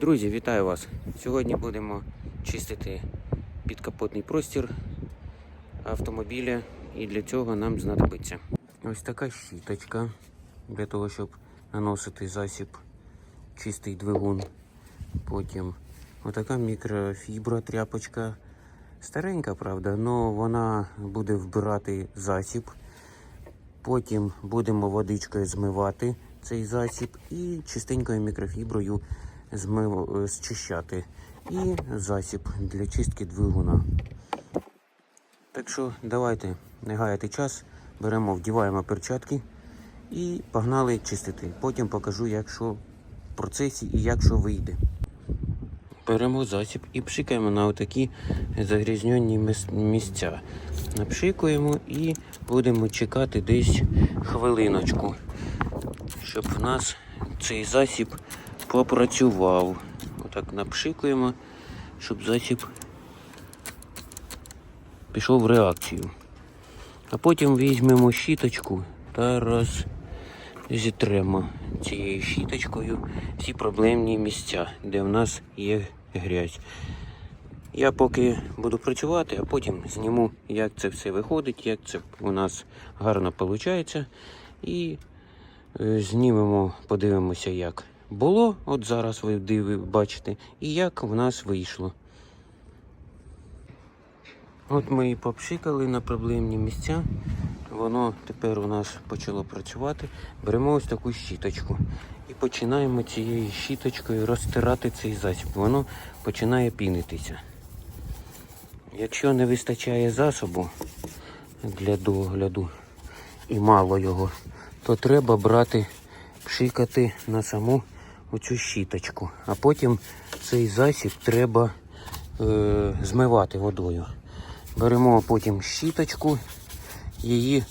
Друзі, вітаю вас! Сьогодні будемо чистити підкапотний простір автомобіля і для цього нам знадобиться ось така щіточка для того, щоб наносити засіб чистий двигун. Потім отака мікрофібра тряпочка. Старенька, правда, але вона буде вбирати засіб. Потім будемо водичкою змивати цей засіб і чистенькою мікрофіброю змив... е, зчищати. І засіб для чистки двигуна. Так що давайте не гаяти час, беремо, вдіваємо перчатки і погнали чистити. Потім покажу, як що в процесі і як що вийде. Беремо засіб і пшикаємо на отакі загрязнені міс- місця. Напшикуємо і будемо чекати десь хвилиночку, щоб в нас цей засіб попрацював. Отак напшикуємо, щоб засіб пішов в реакцію. А потім візьмемо щіточку та роззітремо цією щіточкою всі проблемні місця, де в нас є грязь. Я поки буду працювати, а потім зніму, як це все виходить, як це у нас гарно виходить. І е, знімемо, подивимося, як було. От зараз ви диви, бачите, і як в нас вийшло. От ми і попшикали на проблемні місця. Воно тепер у нас почало працювати. Беремо ось таку щіточку і починаємо цією щіточкою розтирати цей засіб. Воно починає пінитися. Якщо не вистачає засобу для догляду і мало його, то треба брати, пшикати на саму оцю щіточку. А потім цей засіб треба е, змивати водою. Беремо потім щіточку, її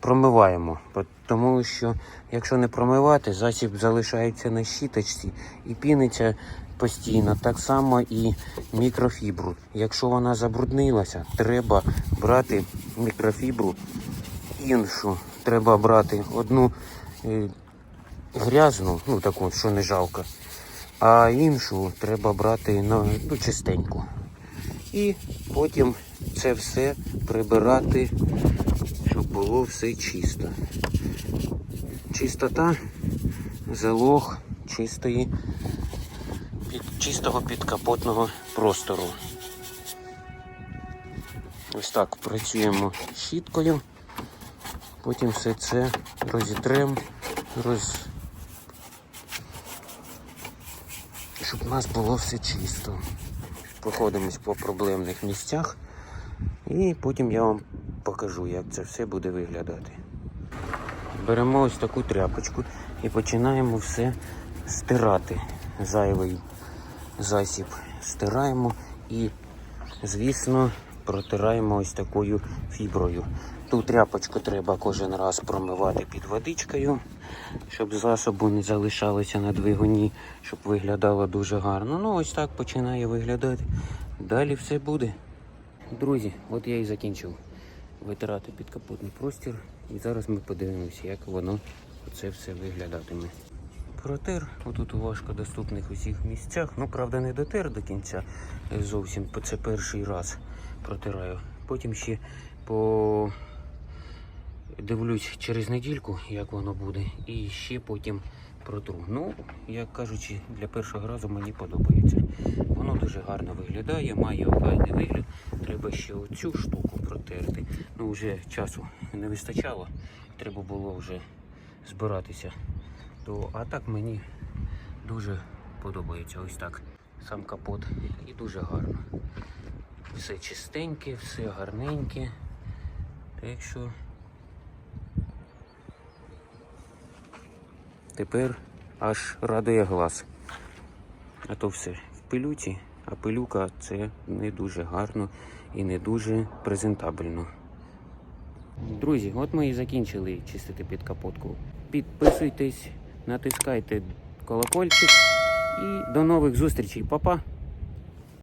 промиваємо. Тому що якщо не промивати, засіб залишається на щіточці і піниться постійно. Так само і мікрофібру. Якщо вона забруднилася, треба брати мікрофібру іншу. Треба брати одну е, грязну, ну таку, що не жалко, а іншу треба брати ну, ну, чистеньку. І потім це все прибирати, щоб було все чисто. Чистота залог чистої, під, чистого підкапотного простору. Ось так працюємо щіткою. Потім все це розітрем, роз... щоб у нас було все чисто проходимось по проблемних місцях. І потім я вам покажу, як це все буде виглядати. Беремо ось таку тряпочку і починаємо все стирати. Зайвий засіб стираємо і, звісно, протираємо ось такою фіброю. Ту тряпочку треба кожен раз промивати під водичкою, щоб засобу не залишалося на двигуні, щоб виглядало дуже гарно. Ну, ось так починає виглядати. Далі все буде. Друзі, от я і закінчив витирати підкапотний простір. І зараз ми подивимося, як воно це все виглядатиме. Протер отут у важкодоступних усіх місцях. Ну, правда, не дотер до кінця е, зовсім, це перший раз протираю. Потім ще по дивлюсь через недільку, як воно буде, і ще потім протру. Ну, як кажучи, для першого разу мені подобається. Воно дуже гарно виглядає, має охайний вигляд. Треба ще оцю штуку протерти. Ну, вже часу не вистачало. Треба було вже збиратися. То, а так мені дуже подобається ось так. Сам капот і дуже гарно. Все чистеньке, все гарненьке. Так що тепер аж радує глаз. А то все в пилюці, а пилюка це не дуже гарно і не дуже презентабельно. Друзі, от ми і закінчили чистити підкапотку. Підписуйтесь, натискайте колокольчик і до нових зустрічей. Па-па!